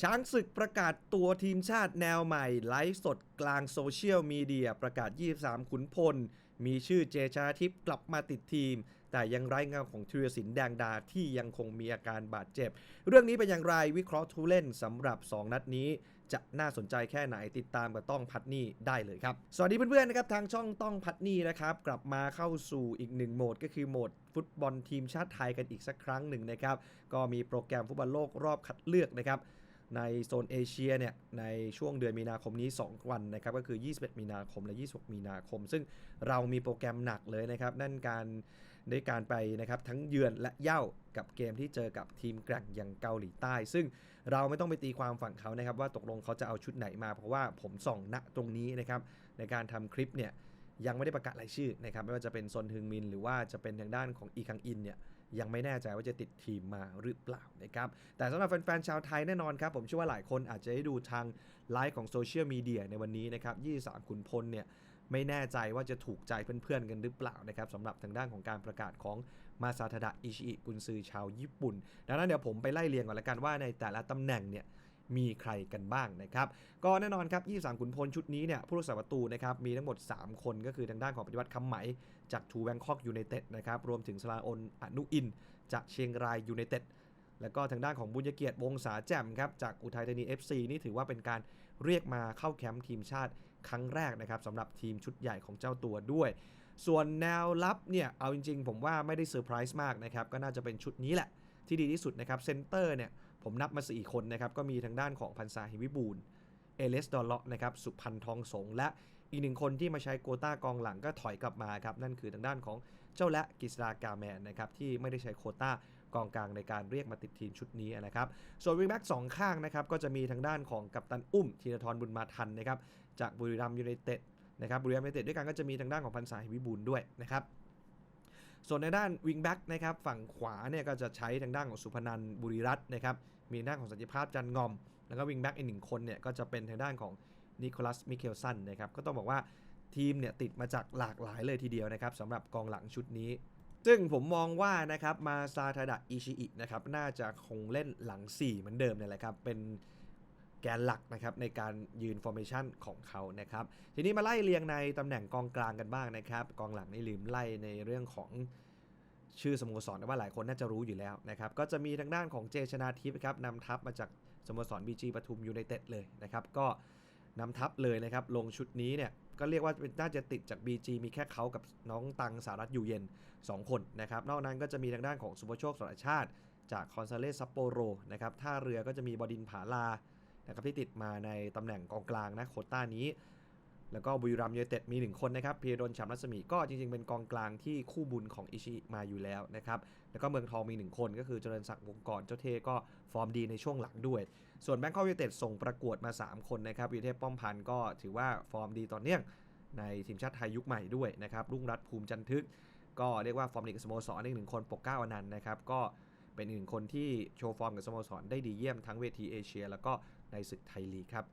ช้างศึกประกาศตัวทีมชาติแนวใหม่ ไลฟ์สดกลางโซเชียลมีเดียประกาศ 23 ขุนพล มีชื่อเจชาทิพย์กลับมาติดทีม แต่ยังไร้เงาของธีรศิลป์แดงดาที่ยังคงมีอาการบาดเจ็บ เรื่องนี้เป็นอย่างไรวิเคราะห์ทูเล่นสำหรับ 2 นัดนี้ จะน่าสนใจแค่ไหนติดตามกับต้องพัดนี่ได้เลยครับ สวัสดีเพื่อนๆนะครับทางช่องต้องพัดนี่นะครับกลับมาเข้าสู่อีกหนึ่งโหมดก็คือโหมดฟุตบอลทีมชาติไทยกันอีกสักครั้งหนึ่งนะครับก็มีโปรแกรมฟุตบอลโลกรอบคัดเลือกนะครับ ในโซนเอเชียเนี่ยในช่วงเดือนมีนาคมนี้ 2 วันนะครับก็คือ 21 มีนาคมและ 26 มีนาคม ซึ่งเรามีโปรแกรมหนักเลยนะครับนั่นการได้การไปนะครับทั้งเยือนและเย่ากับเกมที่เจอกับทีมแกร่งอย่างเกาหลีใต้ ซึ่งเราไม่ต้องไปตีความฝั่งเขานะครับว่าตกลงเขาจะเอาชุดไหนมา เพราะว่าผมส่องณตรงนี้นะครับในการทำคลิปเนี่ยยังไม่ได้ประกาศรายชื่อนะครับไม่ว่าจะเป็นซนฮึงมิน หรือว่าจะเป็นทางด้านของอีคังอินเนี่ย ยังไม่แน่ใจว่าจะติดทีมมาหรือเปล่านะครับ แต่สำหรับแฟนๆชาวไทยแน่นอนครับ ผมเชื่อว่าหลายคนอาจจะได้ดูทางไลฟ์ของโซเชียลมีเดียในวันนี้นะครับ 23 ขุนพลเนี่ยไม่แน่ใจว่าจะถูกใจเพื่อนๆกันหรือเปล่านะครับสำหรับทางด้านของการประกาศของมาซาทาดะอิชิอิกุนซือชาวญี่ปุ่น ดังนั้นเดี๋ยวผมไปไล่เรียงก่อนละกันว่าในแต่ละตำแหน่งเนี่ยมีใครกันบ้างนะครับ ก็แน่นอนครับ 23 ขุนพลชุดนี้เนี่ยผู้รักษาประตูนะครับ มีทั้งหมด 3 คนก็คือทางด้านของปฏิวัติคำไหม จากทูแบงคอกยูไนเต็ดนะครับรวมถึงสลาอนอนุอิน จากเชียงรายยูไนเต็ดแล้วก็ทางด้านของบุญเกียรติวงศาแจ่มครับจากอุทัยธานี FC นี่ถือว่าเป็นการเรียกมาเข้าแคมป์ทีมชาติครั้งแรกนะครับสำหรับทีมชุดใหญ่ของเจ้าตัวด้วย ส่วนแนวรับเนี่ย เอาจริงๆ ผมว่าไม่ได้เซอร์ไพรส์มากนะครับ ก็น่าจะเป็นชุดนี้แหละ ที่ดีที่สุดนะครับเซนเตอร์เนี่ย ผมนับมา 4 คนนะครับ ก็มีทางด้านของพันษาหิวิบูลเอเลสดอลเลาะนะครับสุพันธ์ทองสงและ อีกหนึ่งคนที่มาใช้โกต้ากองหลังก็ถอยกลับมาครับ นั่นคือทางด้านของเจ้าและกิษรากาแมนนะครับ ที่ไม่ได้ใช้โคต้ากองกลางในการเรียกมาติดทีมชุดนี้นะครับ ส่วนวิงแบ็กสองข้างนะครับ ก็จะมีทางด้านของกัปตันอุ้มธีรทรบุญมาทันนะครับ จากบุรีรัมยูไนเต็ดนะครับบุรีรัมยูไนเต็ดด้วยกันก็จะมีทางด้านของพันษาหิวิบูลด้วยนะครับส่วนในด้านวิงแบ็กนะครับฝั่งขวาเนี่ยก็จะใช้ทางด้านของสุพนันบุรีรัตน์นะครับมีทางด้านของสันติภาพจันงอม แล้วก็วิงแบ็กอีกหนึ่งคนเนี่ยก็จะเป็นทางด้านของ นิโคลัส มิเคลสันนะครับ ก็ต้องบอกว่าทีมเนี่ยติดมาจากหลากหลายเลยทีเดียวนะครับสำหรับกองหลังชุดนี้ ซึ่งผมมองว่านะครับมาซาทาดะอิชิอินะครับน่าจะคงเล่นหลัง 4 เหมือนเดิมเนี่ยแหละครับ เป็นแกนหลักนะครับในการยืนฟอร์เมชันของเขานะครับทีนี้มาไล่เรียงในตำแหน่งกองกลางกันบ้างนะครับกองหลังนี่ลืมไล่ในเรื่องของชื่อสโมสรนะว่าหลายคนน่าจะรู้อยู่แล้วนะครับ ก็จะมีทางด้านของเจชนาทิพย์ครับนำทัพมาจากสโมสรบีจีปทุมยูไนเต็ดเลยนะครับ ก็ นำทัพเลยนะครับลงชุดนี้เนี่ยก็เรียกว่าน่าจะติดจาก BG มีแค่เขากับน้องตังสารัตอยู่เย็น 2 คนนะครับนอกนั้นก็จะมีทางด้านของสุภโชคสรชาติ จากคอนซาเลสซัปโปโรนะครับท่าเรือก็จะมีบดินผาลานะครับที่ติดมาในตำแหน่งกองกลางนะโคต้านี้ แล้วก็บุรีรัมย์ยูไนเต็ดมี 1 คนนะครับเพีรดลฉ่ำรัศมีก็จริงๆ เป็นกองกลางที่คู่บุญของอิชิมาอยู่แล้วนะครับแล้วก็เมืองทองมี 1 คนก็คือเจริญศักดิ์วงกรเจ้าเทก็ฟอร์มดีในช่วงหลังด้วย ส่วนแบงคอกยูไนเต็ดส่งประกวดมา 3 คนนะครับวีเทพป้อมพันธ์ก็ถือว่าฟอร์มดีต่อเนื่องในทีมชาติไทยยุคใหม่ด้วยนะครับรุ่งรัตภูมิจันทึก ก็เรียกว่าฟอร์มดีกับสโมสรอีกหนึ่งคนปกเก้าอนันต์นะครับก็เป็นอีกหนึ่งคนที่โชว์ฟอร์มกับสโมสรได้ดีเยี่ยมทั้งเวทีเอเชีย แล้วก็ในศึกไทยลีกครับ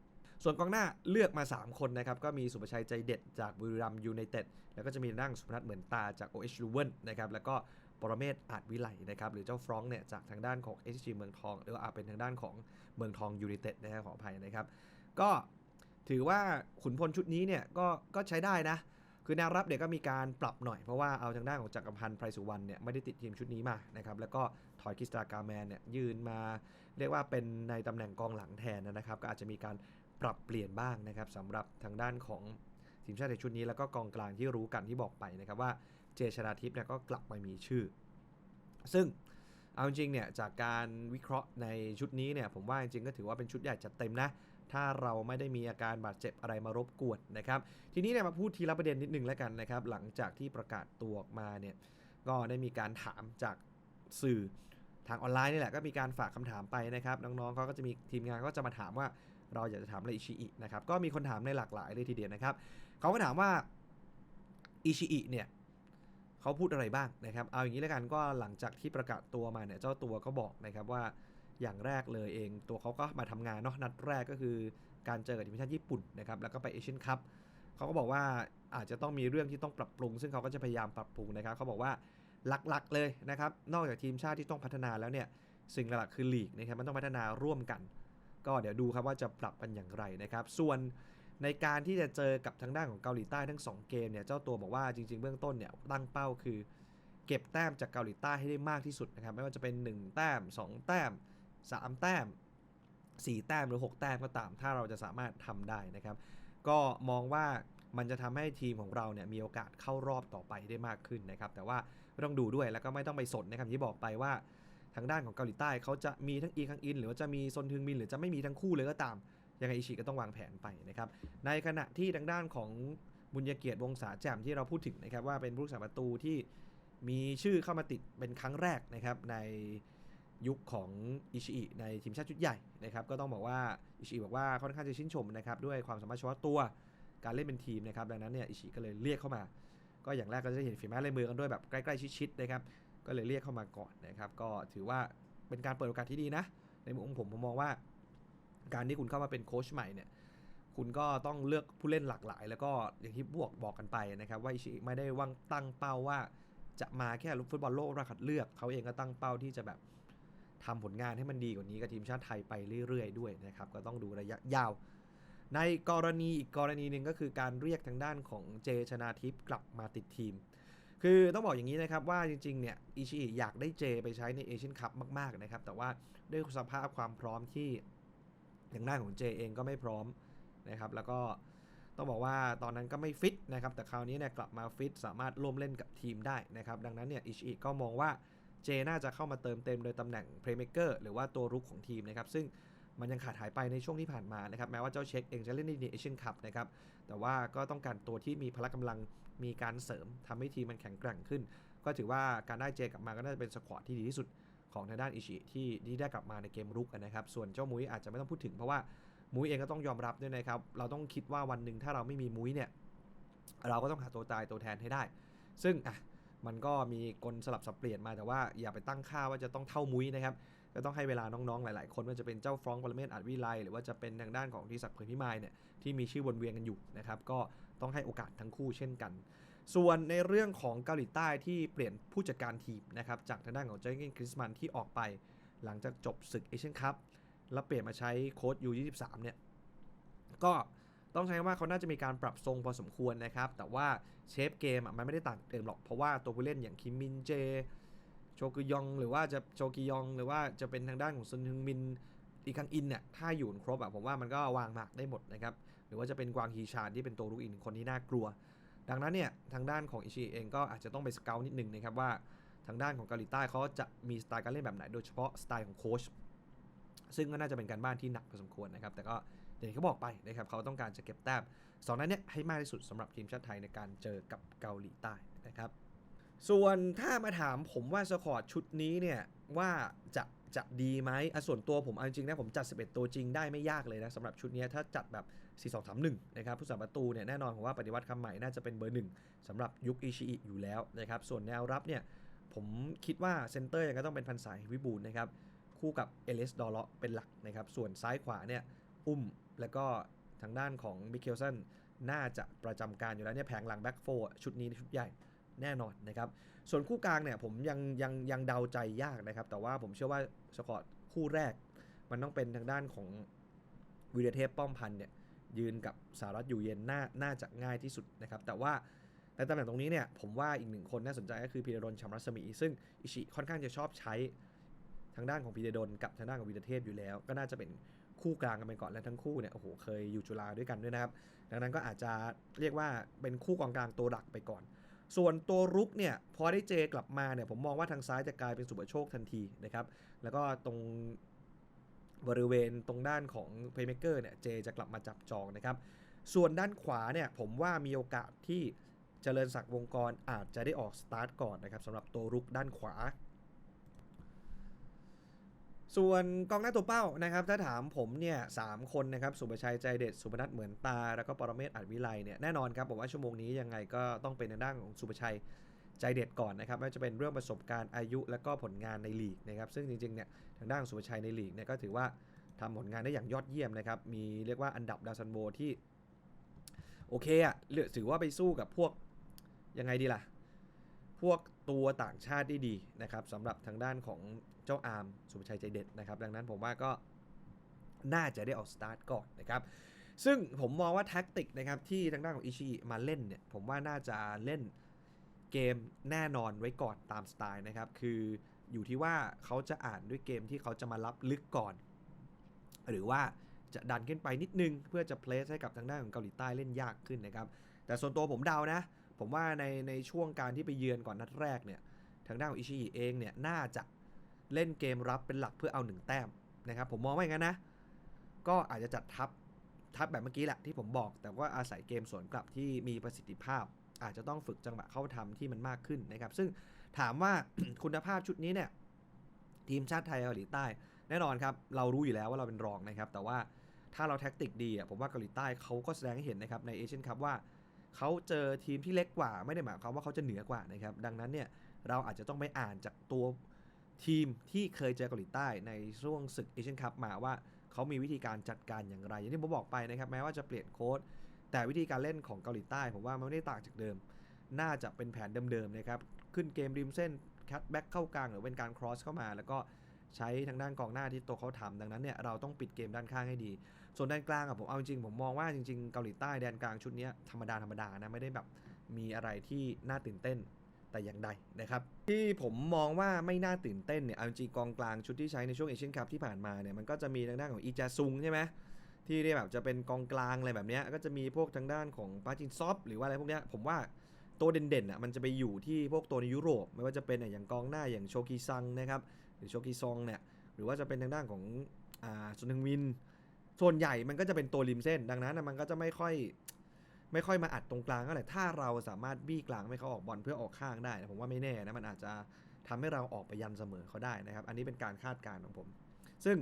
ส่วนกองหน้าเลือกมา 3 คนนะครับ ก็มีสุภชัยใจเด็ดจากบุรีรัมยูไนเต็ดแล้วก็จะมีนั่งสุพนัทเหมือนตาจาก OH l u w e n นะครับ แล้วก็ ปรเมศอาจวิไลนะครับหรือเจ้าฟรองก์เนี่ยจากทางด้านของ SG เมืองทอง หรือว่าอาจเป็นทางด้านของเมืองทองยูไนเต็ดนะครับขออภัยนะครับ ก็ถือว่าขุนพลชุดนี้เนี่ยก็ก็ใช้ได้นะ คือแนวรับเนี่ยก็มีการปรับหน่อยเพราะว่าเอาทางด้านของจักรพันธ์ไพรสุวรรณเนี่ยไม่ได้ติดทีมชุดนี้มานะครับแล้วก็ถอยคิสตากาแมนเนี่ยยืนมา เรียกว่าเป็นในตำแหน่งกองหลังแทนนะครับ ก็อาจจะมีการปรับเปลี่ยนบ้างนะครับสำหรับทางด้านของทีมชาติในชุดนี้แล้วก็กองกลางที่รู้กันที่บอกไปนะครับว่า เจชนาทิพย์เนี่ยก็กลับมามีชื่อ ซึ่งเอาจริงเนี่ยจากการวิเคราะห์ในชุดนี้เนี่ยผมว่าจริงๆก็ถือว่าเป็นชุดใหญ่จัดเต็มนะ ถ้าเราไม่ได้มีอาการบาดเจ็บอะไรมารบกวนนะครับ ทีนี้เนี่ยมาพูดทีละประเด็นนิดนึงแล้วกันนะครับ หลังจากที่ประกาศตัวออกมาเนี่ยก็ได้มีการถามจากสื่อทางออนไลน์นี่แหละก็มีการฝากคำถามไปนะครับ น้องๆเขาก็จะมีทีมงานก็จะมาถามว่าเราอยากจะถามอะไรอิชิอินะครับก็มีคนถามในหลากหลายเลยทีเดียวนะครับเขาก็ถามว่าอิชิอิเนี่ย เขาพูดอะไรบ้างนะครับ เอาอย่างนี้แล้วกันก็หลังจากที่ประกาศตัวมาเนี่ยเจ้าตัวก็บอกนะครับว่าอย่างแรกเลยเอง ตัวเขาก็มาทำงานเนาะนัดแรกก็คือการเจอกับทีมชาติญี่ปุ่นนะครับแล้วก็ไปเอเชียนคัพเขาก็บอกว่าอาจจะต้องมีเรื่องที่ต้องปรับปรุง ซึ่งเขาก็จะพยายามปรับปรุงนะครับเขาบอกว่าหลักๆเลยนะครับนอกจากทีมชาติที่ต้องพัฒนาแล้วเนี่ยสิ่งหลักคือลีกนะครับมันต้องพัฒนาร่วมกันกก็เดี๋ยวดูครับว่าจะปรับกันอย่างไรนะครับ ส่วน ในการที่จะเจอกับทางด้านของเกาหลีใต้ทั้ง 2 เกมเนี่ยเจ้าตัวบอกว่าจริง ๆ เบื้องต้นเนี่ยตั้งเป้าคือ เก็บแต้มจากเกาหลีใต้ให้ได้มากที่สุดนะครับไม่ว่าจะเป็น 1 แต้ม 2 แต้ม 3 แต้ม 4 แต้มหรือ 6 แต้มก็ตาม ถ้าเราจะสามารถทำได้นะครับ ก็มองว่ามันจะทำให้ทีมของเราเนี่ยมีโอกาสเข้ารอบต่อไปได้มากขึ้นนะครับ แต่ว่าต้องดูด้วยแล้วก็ไม่ต้องไปสนนะครับที่บอกไปว่าทางด้านของเกาหลีใต้เขาจะมีทั้งอีคังอิน หรือว่าจะมีซนทึงมินหรือจะไม่มีทั้งคู่เลยก็ตาม ยังไงอิชิก็ต้องวางแผนไปนะครับ ในขณะที่ทางด้านของบุญญาเกียรติวงศาแจ่มที่เราพูดถึงนะครับว่าเป็นผู้รักษาประตูที่มีชื่อเข้ามาติดเป็นครั้งแรกนะครับในยุคของอิชิอิในทีมชาติชุดใหญ่นะครับก็ต้องบอกว่าอิชิอิบอกว่าค่อนข้างจะชื่นชมนะครับด้วยความสามารถเฉพาะตัวการเล่นเป็นทีมนะครับดังนั้นเนี่ยอิชิก็เลยเรียกเข้ามา ก็อย่างแรกก็จะเห็นฝีไม้ลายมือกันด้วยแบบใกล้ๆชิดๆนะครับก็เลยเรียกเข้ามาก่อนนะครับก็ถือว่าเป็นการเปิดโอกาสที่ดีนะ ในมุมของผมผมมองว่า การที่คุณเข้ามาเป็นโค้ชใหม่เนี่ยคุณก็ต้องเลือกผู้เล่นหลากหลาย แล้วก็อย่างที่บวกบอกกันไปนะครับว่าอิชิไม่ได้ว่างตั้งเป้าว่าจะมาแค่ฟุตบอลโลกรอบคัดเลือกเขาเองก็ตั้งเป้าที่จะแบบทำผลงานให้มันดีกว่านี้กับทีมชาติไทยไปเรื่อยๆด้วยนะครับก็ต้องดูระยะยาว ในกรณีอีกกรณีหนึ่งก็คือการเรียกทางด้านของเจชนาทิพย์กลับมาติดทีม คือต้องบอกอย่างนี้นะครับว่าจริงๆเนี่ยอิชิอยากได้เจไปใช้ในเอเชียนคัพมากๆนะครับแต่ว่าด้วยสภาพความพร้อมที่ อย่างด้านของเจเองก็ไม่พร้อมนะครับแล้วก็ต้องบอกว่าตอนนั้นก็ไม่ฟิตนะครับแต่คราวนี้เนี่ยกลับมาฟิตสามารถร่วมเล่นกับทีมได้นะครับดังนั้นเนี่ยอิชิก็มองว่าเจน่าจะเข้ามาเติมเต็มโดยตำแหน่งเพลย์เม k เกอร์หรือว่าตัวรุกของทีมนะครับซึ่งมันยังขาดหายไปในช่วงที่ผ่านมานะครับแม้ว่าเจ้าเช็คเองจะเล่นในเอเชียนคัพนะครับแต่ว่าก็ต้องการตัวที่มีพละกำลังมีการเสริมทำให้ทีมมันแข็งแกร่งขึ้น ก็ถือว่าการได้เจกลับมาก็น่าจะเป็นสควอตที่ดีที่สุด ของทางด้านอิชิที่ที่ได้กลับมาในเกมรุกนะครับ ส่วนเจ้ามุ้ยอาจจะไม่ต้องพูดถึงเพราะว่ามุ้ยเองก็ต้องยอมรับด้วยนะครับ เราต้องคิดว่าวันหนึ่งถ้าเราไม่มีมุ้ยเนี่ย เราก็ต้องหาตัวตายตัวแทนให้ได้ ซึ่งอะมันก็มีกลสลับสับเปลี่ยนมาแต่ว่าอย่าไปตั้งค่าว่าจะต้องเท่ามุ้ยนะครับ ก็ต้องให้เวลาน้องๆ หลายๆ คนว่าจะเป็นเจ้าฟรองก์ปรเมศอาจวิไลหรือว่าจะเป็นทางด้านของทีศักดิ์เผยพิมายเนี่ยที่มีชื่อวนเวียนกันอยู่นะครับก็ต้องให้โอกาสทั้งคู่เช่นกัน ส่วนในเรื่องของเกาหลีใต้ที่เปลี่ยนผู้จัดการทีมนะครับจากทางด้านของเจอร์เกนคริสมันที่ออกไปหลังจากจบศึกเอเชียนคัพแล้วเปลี่ยนมาใช้โค้ดยู23เนี่ยก็ต้องใช้คำว่าเขาน่าจะมีการปรับทรงพอสมควรนะครับ แต่ว่าเชฟเกมมันไม่ได้ต่างเดิมหรอกเพราะว่าตัวผู้เล่นอย่างคิมมินเจ โชกุยอง หรือว่าจะโชกิยอง หรือว่าจะเป็นทางด้านของซุนฮึงมินอีคังอินเนี่ยถ้าอยู่ครบอะผมว่ามันก็วางหมากได้หมดนะครับ หรือว่าจะเป็นกวางฮีชานที่เป็นตัวลูกอีกหนึ่งคนที่น่ากลัว ดังนั้นเนี่ยทางด้านของอิชิเองก็อาจจะต้องไปสเกลนิดนึงนะครับว่าทางด้านของเกาหลีใต้เขาจะมีสไตล์การเล่นแบบไหน โดยเฉพาะสไตล์ของโค้ชซึ่งก็น่าจะเป็นการบ้านที่หนักพอสมควรนะครับ แต่ก็อย่างที่เขาบอกไปนะครับเขาต้องการจะเก็บแต้มสองนั้นเนี่ยให้มากที่สุดสำหรับทีมชาติไทยในการเจอกับเกาหลีใต้นะครับ ส่วนถ้ามาถามผมว่าสคอร์ตชุดนี้เนี่ยว่าจะจะดีไหมอะส่วนตัวผมเอาจริงๆนะผมจัด 11 ตัวจริงได้ไม่ยากเลยนะสำหรับชุดนี้ถ้าจัดแบบ 4 2 3 1 นะครับผู้สาประตูเนี่ยแน่นอนผมว่าปฏิวัติคำใหม่น่าจะเป็นเบอร์หนึ่งสำหรับยุคอิชิอิอยู่แล้วนะครับส่วนแนวรับเนี่ยผมคิดว่าเซนเตอร์ยังก็ต้องเป็นพันสายวิบูลย์นะครับคู่กับเอเลสดอลเลาะเป็นหลักนะครับส่วนซ้ายขวาเนี่ยอุ้มแล้วก็ทางด้านของมิเคลสันน่าจะประจำการอยู่แล้วเนี่ยแผงหลังแบ็กโฟชุดนี้ชุดใหญ่แน่นอนนะครับ ส่วนคู่กลางเนี่ยผมยังยังยังเดาใจยากนะครับ แต่ว่าผมเชื่อว่าสกอตคู่แรก มันต้องเป็นทางด้านของวีรเทพป้อมพันเนี่ย ยืนกับสารัตอยู่เย็นน่าน่าจะง่ายที่สุดนะครับแต่ว่าในตำแหน่งตรงนี้เนี่ยผมว่าอีกหนึ่งคนน่าสนใจก็คือพีเดรนชัมรัศมี ซึ่งอิชิค่อนข้างจะชอบใช้ทางด้านของพีเดรนกับทางด้านของวีรเทพอยู่แล้ว ก็น่าจะเป็นคู่กลางกันไปก่อนและทั้งคู่เนี่ยโอ้โหเคยอยู่จุฬาด้วยกันด้วยนะครับ ดังนั้นก็อาจจะเรียกว่าเป็นคู่กองกลางตัวหลักไปก่อน ส่วนตัวรุกเนี่ยพอได้เจกลับมาเนี่ยผมมองว่าทางซ้ายจะกลายเป็นสุปโชคทันทีนะครับแล้วก็ตรง บริเวณตรงด้านของ Playmaker เนี่ยเจจะกลับมาจับจองนะครับ ส่วนด้านขวาเนี่ยผมว่ามีโอกาสที่เจริญศักดิ์วงกรอาจจะได้ออกสตาร์ทก่อนนะครับสำหรับตัวรุกด้านขวา ส่วนกองหน้าตัวเป้านะครับ ถ้าถามผมเนี่ยสามคนนะครับสุภชัยใจเด็ดสุพนัทเหมือนตา แล้วก็ปรเมศอัจวิไลเนี่ยแน่นอนครับผมว่าชั่วโมงนี้ยังไงก็ต้องเป็นในด้านของสุภชัย ใจเด็ดก่อนนะครับไม่ว่าจะเป็นเรื่องประสบการณ์อายุ และก็ผลงานในลีกนะครับซึ่งจริงๆเนี่ยทางด้านสุภชัยในลีกเนี่ยก็ถือว่าทำผลงานได้อย่างยอดเยี่ยมนะครับมีเรียกว่าอันดับดาวซันโบที่โอเคอะเลือถือว่าไปสู้กับพวกยังไงดีล่ะ พวกตัวต่างชาติได้ดีนะครับสำหรับทางด้านของเจ้าอาร์มสุภชัยใจเด็ดนะครับ ดังนั้นผมว่าก็น่าจะได้ออกสตาร์ทก่อนนะครับซึ่งผมมองว่าแท็กติกนะครับที่ทางด้านของอิชิมาเล่นเนี่ยผมว่าน่าจะเล่น เกมแน่นอนไว้ก่อนตามสไตล์นะครับ คืออยู่ที่ว่าเขาจะอ่านด้วยเกมที่เขาจะมารับลึกก่อน หรือว่าจะดันขึ้นไปนิดนึง เพื่อจะเพลสให้กับทางด้านของเกาหลีใต้เล่นยากขึ้นนะครับ แต่ส่วนตัวผมเดานะ ผมว่าในในช่วงการที่ไปเยือนก่อนนัดแรกเนี่ยทางด้านของอิชิเองเนี่ยน่าจะเล่นเกมรับเป็นหลักเพื่อเอาหนึ่งแต้มนะครับ ผมมองว่าอย่างนั้นนะ ก็อาจจะจัดทับทับแบบเมื่อกี้แหละที่ผมบอก แต่ว่าอาศัยเกมสวนกลับที่มีประสิทธิภาพ อาจจะต้องฝึกจังหวะเข้าทำที่มันมากขึ้นนะครับ ซึ่งถามว่าคุณภาพชุดนี้เนี่ยทีมชาติไทยเกาหลีใต้ แน่นอนครับ เรารู้อยู่แล้วว่าเราเป็นรองนะครับ แต่ว่าถ้าเราแท็กติกดีอะผมว่าเกาหลีใต้เขาก็แสดงให้เห็นนะครับในเอเชียนคัพว่าเขาเจอทีมที่เล็กกว่าไม่ได้หมายความว่าเขาจะเหนือกว่านะครับ ดังนั้นเนี่ยเราอาจจะต้องไปอ่านจากตัวทีมที่เคยเจอเกาหลีใต้ในช่วงศึกเอเชียนคัพมาว่าเขามีวิธีการจัดการอย่างไร อย่างที่ผมบอกไปนะครับ แม้ว่าจะเปลี่ยนโค้ด แต่วิธีการเล่นของเกาหลีใต้ผมว่ามันไม่ได้ต่างจากเดิม น่าจะเป็นแผนเดิมๆนะครับ ขึ้นเกมริมเส้นคัตแบ็กเข้ากลางหรือเป็นการครอสเข้ามา แล้วก็ใช้ทางด้านกองหน้าที่ตัวเขาทำดังนั้นเนี่ยเราต้องปิดเกมด้านข้างให้ดี ส่วนด้านกลางอะผมเอาจริงๆผมมองว่าจริงๆเกาหลีใต้แดนกลางชุดนี้ธรรมดาธรรมดานะไม่ได้แบบมีอะไรที่น่าตื่นเต้นแต่อย่างใดนะครับ ที่ผมมองว่าไม่น่าตื่นเต้นเนี่ยเอาจริงๆกองกลางชุดที่ใช้ในช่วงเอเชียนคัพที่ผ่านมาเนี่ยมันก็จะมีทางด้านของอีจาซุงใช่ไหม ที่เรียกแบบจะเป็นกองกลางอะไรแบบนี้ก็จะมีพวกทางด้านของปาจินซอฟหรือว่าอะไรพวกนี้ผมว่าตัวเด่นๆอะมันจะไปอยู่ที่พวกตัวในยุโรป ไม่ว่าจะเป็นอย่างกองหน้าอย่างโชกีซังนะครับหรือโชกีซองเนี่ยหรือว่าจะเป็นทางด้านของอ่าซุนฮึงมิน ส่วนใหญ่มันก็จะเป็นตัวริมเส้น ดังนั้นมันก็จะไม่ค่อยไม่ค่อยมาอัดตรงกลางก็แหละถ้าเราสามารถบี้กลางไม่เขาออกบอลเพื่อออกข้างได้นะผมว่าไม่แน่นะมันอาจจะทำให้เราออกไปยันเสมอเขาได้นะครับ อันนี้เป็นการคาดการณ์ของผม ซึ่ง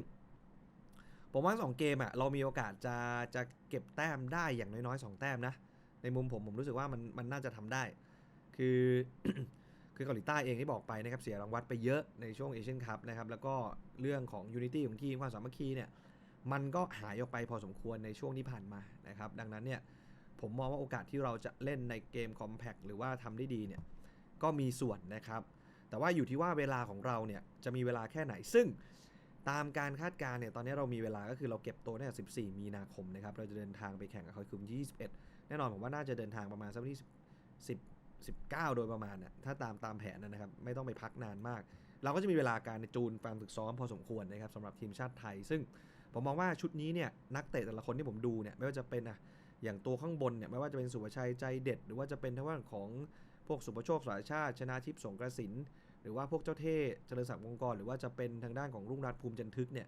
ผมว่าสองเกมอะเรามีโอกาสจะจะเก็บแต้มได้อย่างน้อยๆสองแต้มนะ ในมุมผมผมรู้สึกว่ามันมันน่าจะทำได้ คือคือเกาหลีใต้เองที่บอกไปนะครับเสียรางวัลไปเยอะในช่วงเอเชียนคัพนะครับแล้วก็เรื่องของยูนิตี้ของทีมความสามัคคีเนี่ยมันก็หายออกไปพอสมควรในช่วงที่ผ่านมานะครับดังนั้นเนี่ยผมมองว่าโอกาสที่เราจะเล่นในเกมคอมแพ t หรือว่าทำได้ดีเนี่ยก็มีส่วนนะครับ แต่ว่าอยู่ที่ว่าเวลาของเราเนี่ยจะมีเวลาแค่ไหนซึ่ง ตามการคาดการณ์เนี่ยตอนนี้เรามีเวลาก็คือเราเก็บตัวตั้งแต่14 มีนาคมนะครับเราจะเดินทางไปแข่งกับเขาคือวันที่21 แน่นอนผมว่าน่าจะเดินทางประมาณสักวันที่10 19 โดยประมาณน่ะถ้าตามตามแผนนะครับ ไม่ต้องไปพักนานมาก เราก็จะมีเวลาการจูนการฝึกซ้อมพอสมควรนะครับสำหรับทีมชาติไทย ซึ่งผมมองว่าชุดนี้เนี่ยนักเตะแต่ละคนที่ผมดูเนี่ยไม่ว่าจะเป็นอะอย่างตัวข้างบนเนี่ยไม่ว่าจะเป็นสุภชัยใจเด็ด หรือว่าจะเป็นทางด้านของพวกสุภโชคสายชาติ ชนะทิพย์สงกระสิน รือว่าพวกเจ้าเท่เจริญศักดิ์วงกรหรือว่าจะเป็นทางด้านของรุ่งรัตภูมิจันทึกเนี่ย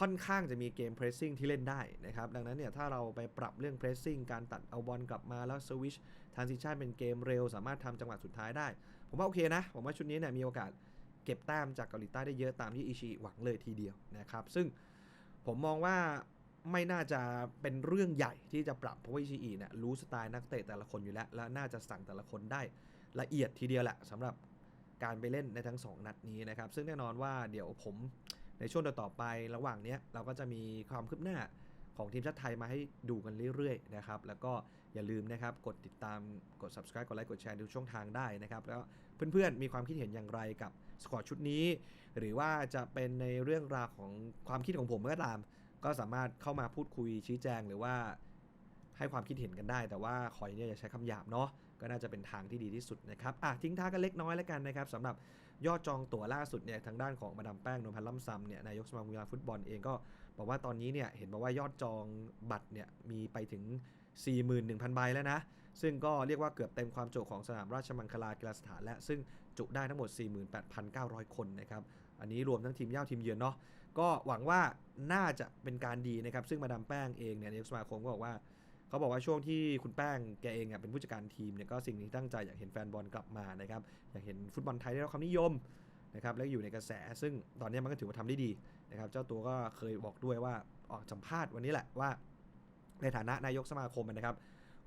ค่อนข้างจะมีเกมเพรสซิ่งที่เล่นได้นะครับ ดังนั้นเนี่ยถ้าเราไปปรับเรื่องเพรสซิ่งการตัดเอาบอลกลับมาแล้วสวิชทรานซิชันเป็นเกมเร็ว สามารถทำจังหวะสุดท้ายได้ ผมว่าโอเคนะ ผมว่าชุดนี้เนี่ยมีโอกาสเก็บแต้มจากเกาหลีใต้ได้เยอะตามที่อิชิหวังเลยทีเดียวนะครับ ซึ่งผมมองว่าไม่น่าจะเป็นเรื่องใหญ่ที่จะปรับเพราะว่าอิชิอิเนี่ยรู้สไตล์นักเตะแต่ละคนอยู่แล้ว และน่าจะสั่งแต่ละคนได้ละเอียดทีเดียวแหละสำหรับ การไปเล่นในทั้ง 2 นัดนี้นะครับ ซึ่งแน่นอนว่าเดี๋ยวผมในช่วงต่อไประหว่างนี้เราก็จะมีความคืบหน้าของทีมชาติไทยมาให้ดูกันเรื่อยๆนะครับ แล้วก็อย่าลืมนะครับ กดติดตามกด subscribe กดไลค์กดแชร์ดูช่องทางได้นะครับ แล้วเพื่อนๆ มีความคิดเห็นอย่างไรกับสกอร์ชุดนี้ หรือว่าจะเป็นในเรื่องราวของความคิดของผมก็ตาม ก็สามารถเข้ามาพูดคุยชี้แจงหรือว่าให้ความคิดเห็นกันได้ แต่ว่าขอเนี่ยอย่าใช้คำหยาบเนาะ ก็น่าจะเป็นทางที่ดีที่สุดนะครับอะทิ้งท้ายกันเล็กน้อยแล้วกันนะครับสำหรับยอดจองตั๋วล่าสุดเนี่ยทางด้านของมาดามแป้งนวลพันธ์ล่ำซำเนี่ยนายกสมาคมกีฬาฟุตบอลเองก็บอกว่าตอนนี้เนี่ยเห็นบอกว่ายอดจองบัตรเนี่ยมีไปถึง 41,000 ใบแล้วนะ ซึ่งก็เรียกว่าเกือบเต็มความจุของสนามราชมังคลากีฬาสถานและ ซึ่งจุได้ทั้งหมด 48,900 คนนะครับ อันนี้รวมทั้งทีมเย่าทีมเยือนเนาะ ก็หวังว่าน่าจะเป็นการดีนะครับ ซึ่งมาดามแป้งเองเนี่ยนายกสมาคมก็บอกว่า เขาบอกว่าช่วงที่คุณแป้งแกเองเป็นผู้จัดการทีมเนี่ยก็สิ่งที่ตั้งใจอยากเห็นแฟนบอลกลับมานะครับอยากเห็นฟุตบอลไทยได้รับความนิยมนะครับและอยู่ในกระแสซึ่งตอนนี้มันก็ถือว่าทำได้ดีนะครับเจ้าตัวก็เคยบอกด้วยว่าออกสัมภาษณ์วันนี้แหละว่า ในฐานะนายกสมาคมนะครับ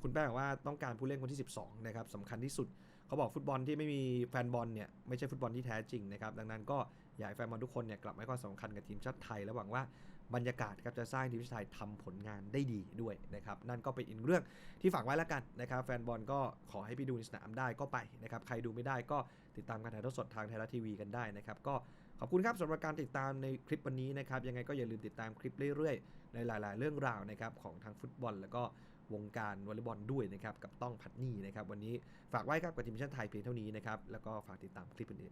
คุณแป้งบอกว่าต้องการผู้เล่นคนที่ 12 นะครับสำคัญที่สุด เขาบอกฟุตบอลที่ไม่มีแฟนบอลเนี่ยไม่ใช่ฟุตบอลที่แท้จริงนะครับ ดังนั้นก็อยากให้แฟนบอลทุกคนเนี่ยกลับมาให้ความสำคัญกับทีมชาติไทย และหวังว่า บรรยากาศครับจะสร้างทีมชาติไทยทำผลงานได้ดีด้วยนะครับนั่นก็เป็นอีกเรื่องที่ฝากไว้แล้วกันนะครับแฟนบอลก็ขอให้ไปดูในสนามได้ก็ไปนะครับใครดูไม่ได้ก็ติดตามการถ่ายทอดสดทางไทยรัฐทีวีกันได้นะครับก็ขอบคุณครับสำหรับการติดตามในคลิปวันนี้นะครับยังไงก็อย่าลืมติดตามคลิปเรื่อยๆ ในหลาย ๆ เรื่องราวนะครับของทางฟุตบอล แล้วก็วงการวอลเลย์บอลด้วยนะครับกับต้องพัดนี่นะครับวันนี้ฝากไว้ครับกับทีมชาติไทยเพียงเท่านี้นะครับแล้วก็ฝากติดตามคลิปอื่น